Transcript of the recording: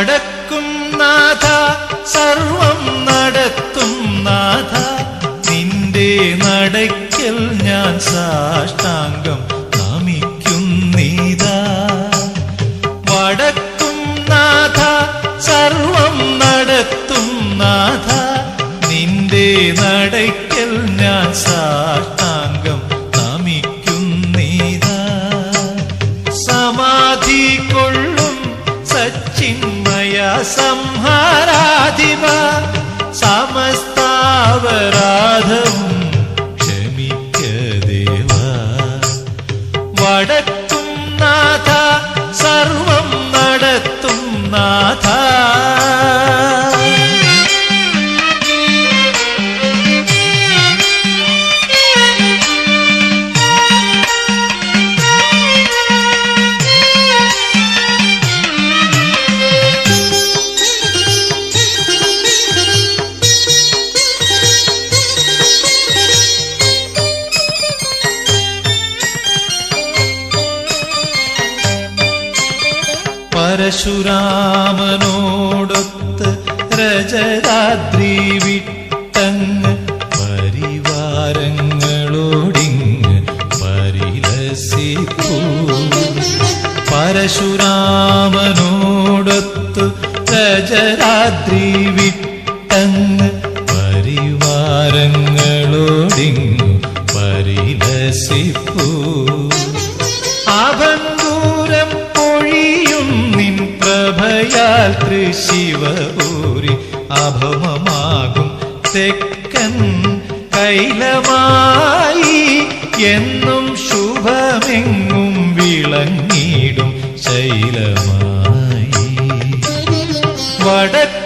വടക്കും നാഥ സർവം നടത്തും നാഥ. നിന്റെ നടക്കൽ ഞാൻ സാഷ്ടാംഗം നടത്തും നാഥ. നിന്റെ നടയ്ക്കൽ संहाराधिपा പരശുരാമനോടൊത്ത് രജരാത്രി വിട്ടങ്ങ് പരിവാരങ്ങളോടിങ്ങ് പരിലസിപ്പൂ പരശുരാമനോടൊത്തു രജരാത്രി വിട്ടങ്ങ് പരിവാരങ്ങളോടിങ്ങ് പരിലസിപ്പൂ പ്രഭയാൽ ഊരി അഭമമാകും. തെക്കൻ കൈലമായി എന്നും ശുഭമെങ്ങും വിളങ്ങിടും ശൈലമായി. വടക്കും